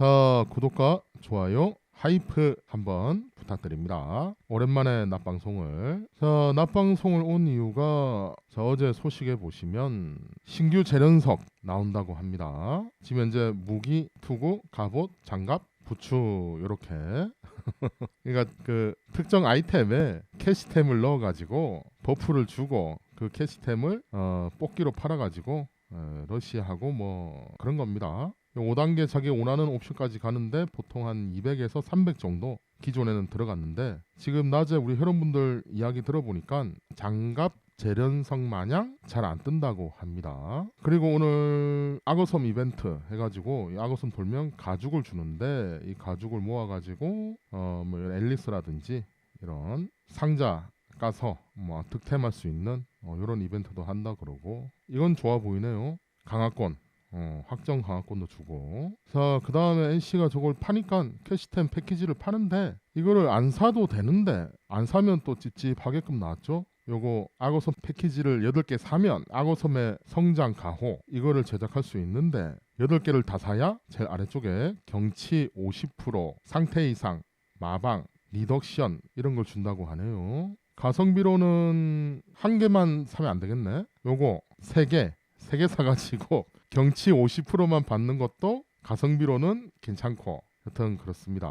자, 구독과 좋아요, 하이프 한번 부탁드립니다. 오랜만에 낮방송을. 자, 낮방송을 온 이유가 자, 어제 소식에 보시면 신규 재련석 나온다고 합니다. 지금 현재 무기, 투구, 갑옷, 장갑, 부추 요렇게 그러니까 그 특정 아이템에 캐시템을 넣어가지고 버프를 주고 그 캐시템을 어, 뽑기로 팔아가지고 어, 러시아하고 뭐 그런 겁니다. 5단계 자기 원하는 옵션까지 가는데 보통 한 200에서 300 정도 기존에는 들어갔는데 지금 낮에 우리 회원분들 이야기 들어보니까 장갑 재련성 마냥 잘 안 뜬다고 합니다. 그리고 오늘 악어섬 이벤트 해가지고 이 악어섬 돌면 가죽을 주는데 이 가죽을 모아가지고 어 뭐 앨리스라든지 이런 상자 까서 뭐 득템할 수 있는 어, 이런 이벤트도 한다 그러고 이건 좋아 보이네요. 강화권 어, 확정 강화권도 주고. 자 그 다음에 NC가 저걸 파니까 캐시템 패키지를 파는데 이거를 안 사도 되는데 안 사면 또 찝찝하게끔 나왔죠? 요거 악어섬 패키지를 8개 사면 악어섬의 성장 가호 이거를 제작할 수 있는데 8개를 다 사야 제일 아래쪽에 경치 50% 상태 이상 마방 리덕션 이런 걸 준다고 하네요. 가성비로는 한 개만 사면 안 되겠네. 요거 3개 3개 사가지고 경치 50%만 받는 것도 가성비로는 괜찮고 여튼 그렇습니다.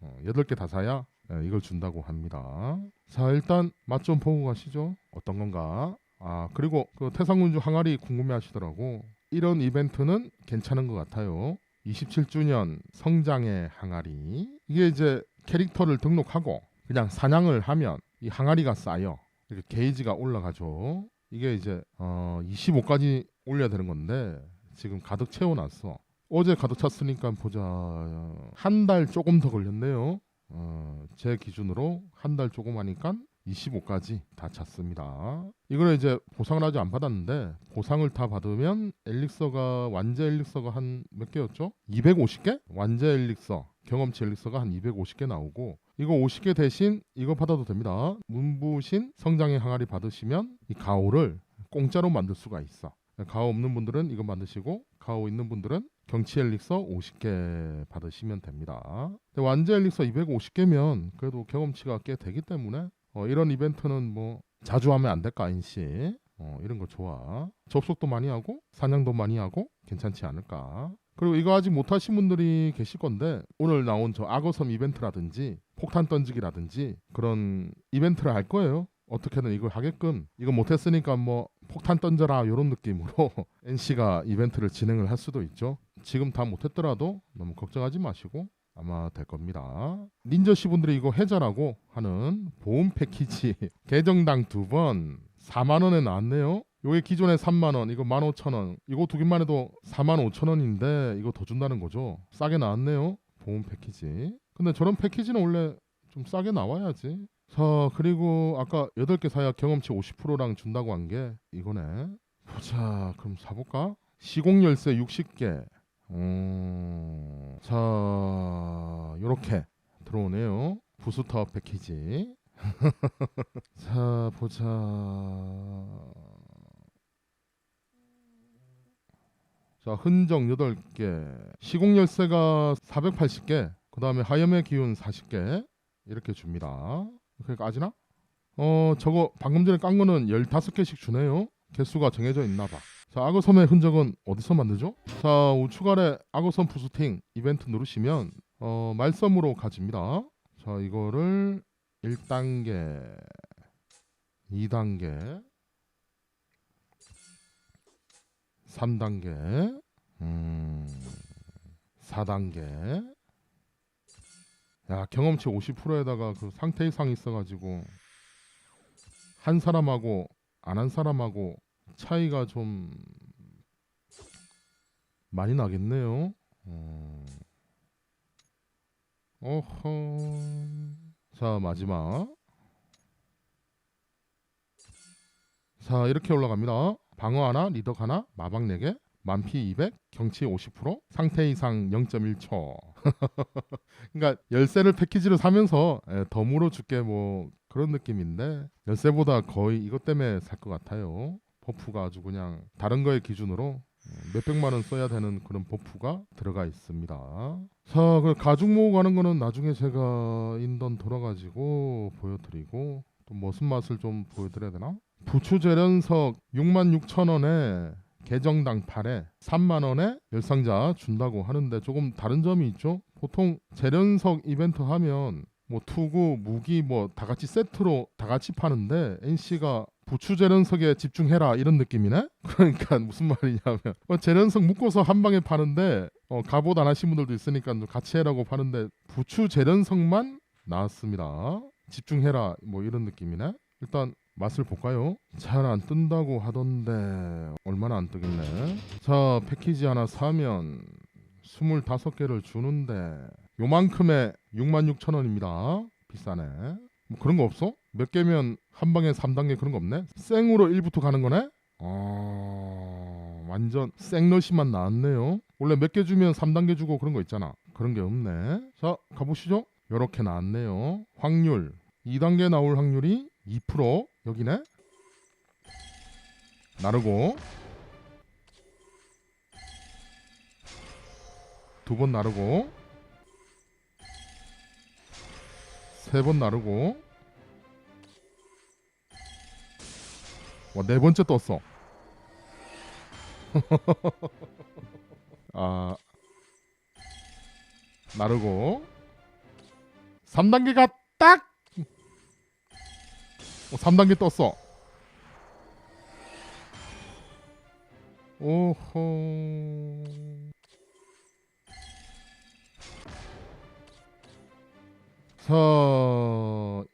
어, 8개 다 사야 예, 이걸 준다고 합니다. 자 일단 맛 좀 보고 가시죠. 어떤 건가? 아 그리고 그 태상군주 항아리 궁금해하시더라고. 이런 이벤트는 괜찮은 것 같아요. 27주년 성장의 항아리 이게 이제 캐릭터를 등록하고 그냥 사냥을 하면 이 항아리가 쌓여 이렇게 게이지가 올라가죠. 이게 이제 어 25까지 올려야 되는 건데 지금 가득 채워놨어. 어제 가득 찼으니까 보자 한 달 조금 더 걸렸네요. 어, 제 기준으로 한 달 조금 하니까 25까지 다 찼습니다. 이걸 이제 보상을 아직 안 받았는데 보상을 다 받으면 엘릭서가 완제 엘릭서가 한 몇 개였죠? 250개? 완제 엘릭서 경험치 엘릭서가 한 250개 나오고 이거 50개 대신 이거 받아도 됩니다. 문부신 성장의 항아리 받으시면 이 가오를 공짜로 만들 수가 있어. 가오 없는 분들은 이거 만드시고 가오 있는 분들은 경치 엘릭서 50개 받으시면 됩니다. 완제 엘릭서 250개면 그래도 경험치가 꽤 되기 때문에 어, 이런 이벤트는 뭐 자주 하면 안 될까 인씨 어, 이런 거 좋아. 접속도 많이 하고 사냥도 많이 하고 괜찮지 않을까. 그리고 이거 아직 못하신 분들이 계실 건데 오늘 나온 저 악어섬 이벤트라든지 폭탄 던지기라든지 그런 이벤트를 할 거예요. 어떻게든 이걸 하게끔 이거 못했으니까 뭐 폭탄 던져라 이런 느낌으로 NC가 이벤트를 진행을 할 수도 있죠. 지금 다 못했더라도 너무 걱정하지 마시고 아마 될 겁니다. 닌저씨 분들이 이거 해자라고 하는 보험 패키지 계정당 두 번 4만 원에 나왔네요. 요게 기존에 3만 원, 이거 15,000원. 이거 두 개만 해도 4만 5천 원인데 이거 더 준다는 거죠. 싸게 나왔네요. 보험 패키지. 근데 저런 패키지는 원래 좀 싸게 나와야지. 자, 그리고 아까 8개 사야 경험치 50%랑 준다고 한 게 이거네. 보자. 그럼 사볼까? 시공 열쇠 60개. 음, 자, 요렇게 들어오네요. 부스터 패키지. 자, 보자. 자, 흔적 8개. 시공 열쇠가 480개. 그 다음에 하염의 기운 40개. 이렇게 줍니다. 그게 까지나? 어, 저거 방금 전에 깐 거는 15개씩 주네요. 개수가 정해져 있나 봐. 자, 악어섬의 흔적은 어디서 만들죠? 자, 우측 아래 악어섬 부스팅 이벤트 누르시면 어, 말섬으로 가집니다. 자, 이거를 1단계, 2단계, 3단계, 음, 4단계. 야, 경험치 50%에다가 그 상태 이상 있어가지고 한 사람하고 안 한 사람하고 차이가 좀 많이 나겠네요. 어. 어허. 자, 마지막. 자, 이렇게 올라갑니다. 방어 하나, 리덕 하나, 마방 4개, 만피 200, 경치 50%, 상태 이상 0.1초. 그러니까 열쇠를 패키지로 사면서 예, 덤으로 줄게 뭐 그런 느낌인데 열쇠보다 거의 이것 때문에 살 것 같아요. 버프가 아주 그냥 다른 거의 기준으로 몇백만 원 써야 되는 그런 버프가 들어가 있습니다. 자, 그 가죽 모으고 가는 거는 나중에 제가 인던 돌아가지고 보여드리고 또 무슨 맛을 좀 보여드려야 되나? 부추 재련석 66,000원에 계정당 8에 3만 원에 열상자 준다고 하는데 조금 다른 점이 있죠. 보통 재련석 이벤트 하면 뭐 투구, 무기 뭐 다 같이 세트로 다 같이 파는데 NC가 부추 재련석에 집중해라 이런 느낌이네. 그러니까 무슨 말이냐면 어, 재련석 묶어서 한 방에 파는데 어, 갑옷 안 하신 분들도 있으니까 좀 같이 해라고 파는데 부추 재련석만 나왔습니다. 집중해라 뭐 이런 느낌이네. 일단 맛을 볼까요? 잘 안 뜬다고 하던데 얼마나 안 뜨겠네. 자 패키지 하나 사면 25개를 주는데 요만큼에 66,000원입니다. 비싸네. 뭐 그런 거 없어? 몇 개면 한 방에 3단계 그런 거 없네? 생으로 1부터 가는 거네? 아 완전 생러시만 나왔네요. 원래 몇 개 주면 3단계 주고 그런 거 있잖아. 그런 게 없네. 자 가보시죠. 요렇게 나왔네요. 확률 2단계 나올 확률이 2% 여기네. 나르고. 두 번 나르고. 세 번 나르고. 와 네 번째 떴어. 아. 나르고. 3단계가 딱 어, 3단계 떴어. 오호. 자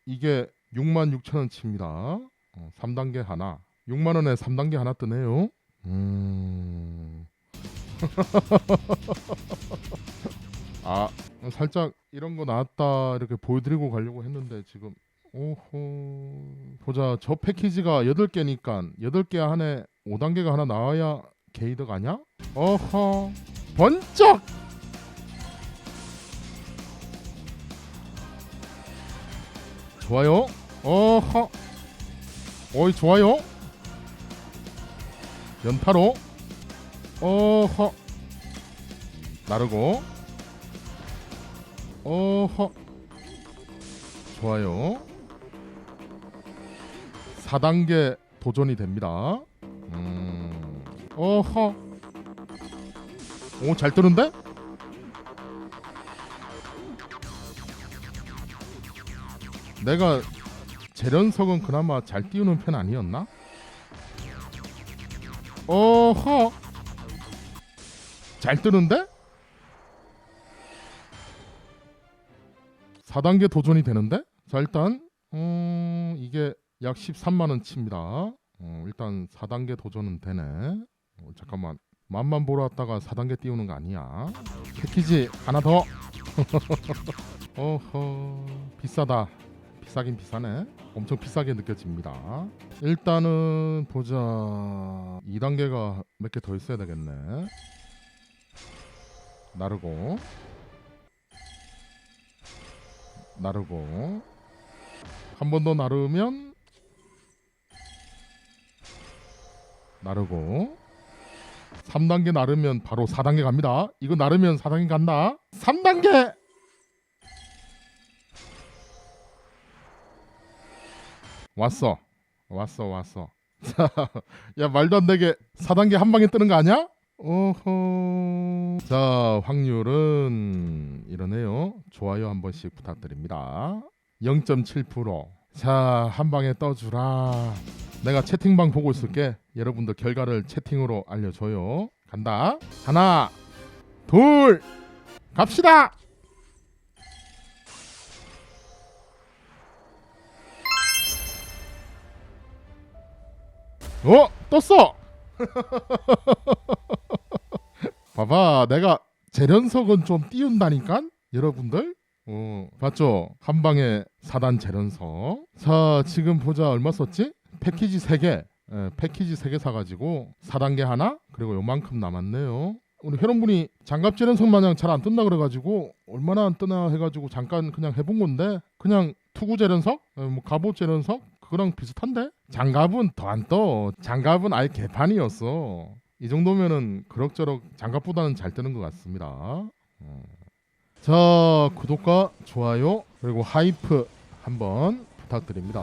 이게 66,000원치입니다. 어, 3단계 하나. 6만원에 3단계 하나 뜨네요. 음... 아 살짝 이런 거 나왔다 이렇게 보여드리고 가려고 했는데 지금 오호. 보자 저 패키지가 8개니까 8개 안에 5단계가 하나 나와야 게이득 아냐? 어허. 번쩍! 좋아요. 어허. 어이 좋아요. 연타로. 어허. 나르고. 어허. 좋아요 4단계 도전이 됩니다 음 어허 오 잘 뜨는데? 내가 재련석은 그나마 잘 띄우는 편 아니었나? 어허 잘 뜨는데? 4단계 도전이 되는데? 자 일단 음, 이게 약 13만원 치입니다. 어, 일단 4단계 도전은 되네. 어, 잠깐만. 맛만 보러 왔다가 4단계 띄우는 거 아니야? 패키지 하나 더. 어허 비싸다. 비싸긴 비싸네. 엄청 비싸게 느껴집니다. 일단은 보자. 2단계가 몇 개 더 있어야 되겠네. 나르고. 나르고. 한 번 더 나르면 나르고 3단계 나르면 바로 4단계 갑니다. 이거 나르면 4단계 간다. 3단계! 왔어. 왔어 왔어. 야 말도 안 되게 4단계 한 방에 뜨는 거 아니야? 오호. 자 확률은 이러네요. 좋아요 한 번씩 부탁드립니다. 0.7%자 한 방에 떠주라 내가 채팅방 보고 있을게. 여러분들 결과를 채팅으로 알려줘요. 간다. 하나 둘 갑시다! 어 떴어! 봐봐 내가 재련석은 좀 띄운다니까 여러분들? 어 봤죠? 한 방에 4단 재련석. 자 지금 보자. 얼마 썼지 패키지 3개 예, 패키지 3개 사가지고 4단계 하나 그리고 요만큼 남았네요 우리 회원분이 장갑 재련석 마냥 잘 안 뜬다 그래가지고 얼마나 안 뜨나 해가지고 잠깐 그냥 해본 건데 그냥 투구 재련석 예, 뭐 갑옷 재련석 그거랑 비슷한데 장갑은 더 안 떠 장갑은 아예 개판이었어 이 정도면은 그럭저럭 장갑보다는 잘 뜨는 것 같습니다. 어. 자 구독과 좋아요 그리고 하이프 한번 부탁드립니다.